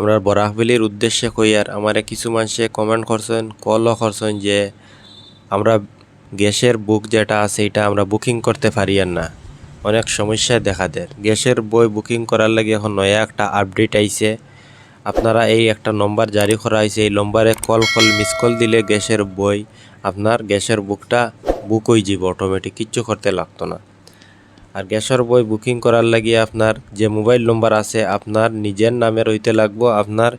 আমরা বরাকবেলির উদ্দেশ্যে কইয়ার আমারে কিছু মানুষে কমেন্ট করছেন কলও করছেন যে আমরা গ্যাসের বুক যেটা আছে এটা আমরা বুকিং করতে পারি আর না। অনেক সমস্যায় দেখা দেয়। গ্যাসের বই বুকিং করার লাগে এখন নয়া একটা আপডেট আইছে। আপনারা এই একটা নম্বর জারি করা হয়েছে এই নম্বরে কল কল মিস কল দিলে গ্যাসের বই, আপনার গ্যাসের বুকটা বুক হয়ে যাব অটোমেটিক কিচ্ছু করতে লাগতো না। আর গ্যাসের বই বুকিং করার লাগিয়ে আপনার যে মোবাইল নম্বর আছে, আপনার নিজের নামের হইতে লাগবো, আপনার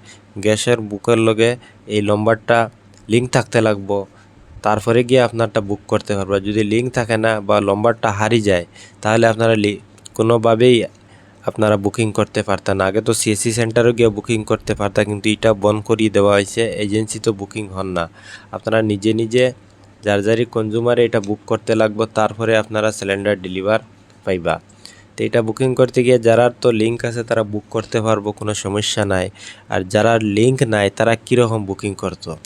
গ্যাসের বুকের লগে এই নম্বরটা লিঙ্ক থাকতে লাগবো। তারপরে গিয়ে আপনারটা বুক করতে পারবে। যদি লিঙ্ক থাকে না বা নম্বরটা হারি যায়, তাহলে আপনারা কোনোভাবেই আপনারা বুকিং করতে পারতেন আগে তো সিএসসি সেন্টারও গিয়ে বুকিং করতে পারতেন, কিন্তু এটা বন্ধ করিয়ে দেওয়া হয়েছে। এজেন্সি তো বুকিং হন না। আপনারা নিজে নিজে, যার যারই কনজুমারে এটা বুক করতে লাগবে, তারপরে আপনারা সিলিন্ডার ডেলিভার পাইবা। তো এটা বুকিং করতে গিয়ে যারা তো লিঙ্ক আছে তারা বুক করতে পারব, কোনো সমস্যা নাই। আর যারা লিঙ্ক নাই, তারা কীরকম বুকিং করতো?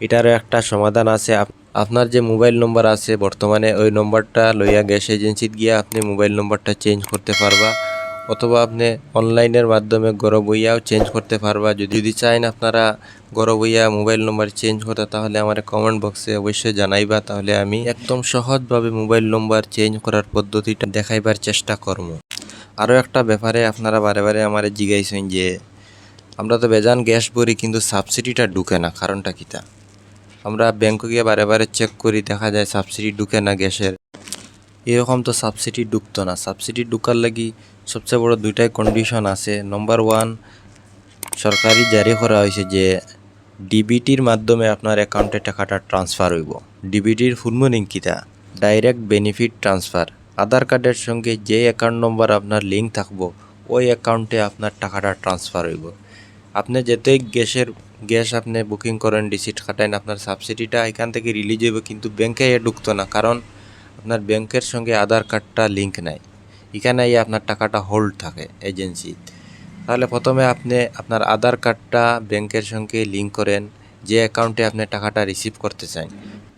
এটারও একটা সমাধান আছে। আপ- আপনার যে মোবাইল নম্বর আছে, বর্তমানে ওই নম্বরটা লইয়া গ্যাস এজেন্সিত গিয়ে আপনি মোবাইল নম্বরটা চেঞ্জ করতে পারবা। অথবা আপনি অনলাইনের মাধ্যমে গরব বইয়াও চেঞ্জ করতে পারবা। যদি যদি চাইন আপনারা গরব বইয়া মোবাইল নম্বর চেঞ্জ করতে, তাহলে আমার কমেন্ট বক্সে অবশ্যই জানাইবা। তাহলে আমি একদম সহজভাবে মোবাইল নম্বর চেঞ্জ করার পদ্ধতিটা দেখাইবার চেষ্টা করব। আরও একটা ব্যাপারে আপনারা বারে বারে আমার জিগাইছেন যে, আমরা তো বেজান গ্যাস ভরি, কিন্তু সাবসিডিটা ঢুকে না, কারণটা কিতা আমরা ব্যাংকে গিয়ে বারে বারে চেক করি, দেখা যায় সাবসিডি ঢুকে না গ্যাসের। এরকম তো সাবসিডি ঢুকতো না। সাবসিডি ঢুকার লাগি সবচেয়ে বড় দুইটাই কন্ডিশন আছে। নম্বর ওয়ান সরকারি জারি করা হয়েছে যে ডিবিটির মাধ্যমে আপনার অ্যাকাউন্টে টাকাটা ট্রান্সফার হইব। ডিবিটির ফুল মিনিং কিতা ডাইরেক্ট বেনিফিট ট্রান্সফার আধার কার্ডের সঙ্গে যে অ্যাকাউন্ট নম্বর আপনার লিঙ্ক থাকব, ওই অ্যাকাউন্টে আপনার টাকাটা ট্রান্সফার হইব। আপনি যেতেই গ্যাসের, গ্যাস আপনি বুকিং করেন রিসিট কাটাইন আপনার সাবসিডিটা এখান থেকে রিলিজ হইব, কিন্তু ব্যাংকে এ ঢুকতো না। কারণ আপনার ব্যাংকের সঙ্গে আধার কার্ডটা লিঙ্ক নাই। এখানে এই আপনার টাকাটা হোল্ড থাকে এজেন্সি তাহলে প্রথমে আপনি আপনার আধার কার্ডটা ব্যাংকের সঙ্গে লিঙ্ক করেন, যে অ্যাকাউন্টে আপনি টাকাটা রিসিভ করতে চান।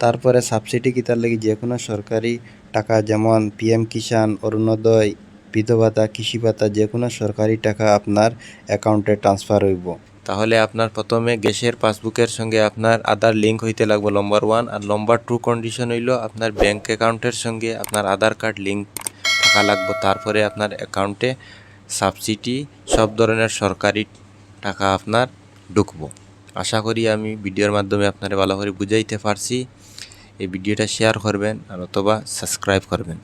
তারপরে সাবসিডি কিতার লাগি যে কোনো সরকারি টাকা, যেমন পিএম কিষাণ অরুণোদয় বিধবাতা কৃষি ভাতা যে কোনো সরকারি টাকা আপনার অ্যাকাউন্টে ট্রান্সফার হইব। তাহলে আপনার প্রথমে গ্যাসের পাসবুকের সঙ্গে আপনার আধার লিঙ্ক হইতে লাগবে নম্বর ওয়ান আর নম্বর টু কন্ডিশন হইল আপনার ব্যাংক অ্যাকাউন্টের সঙ্গে আপনার আধার কার্ড লিঙ্ক থাকা লাগবে। তারপরে আপনার অ্যাকাউন্টে সাবসিডি সব ধরনের সরকারি টাকা আপনার ঢুকবো। আশা করি আমি ভিডিওর মাধ্যমে আপনারা ভালো করে বুঝাইতে পারছি। এই ভিডিওটা শেয়ার করবেন আর অথবা সাবস্ক্রাইব করবেন।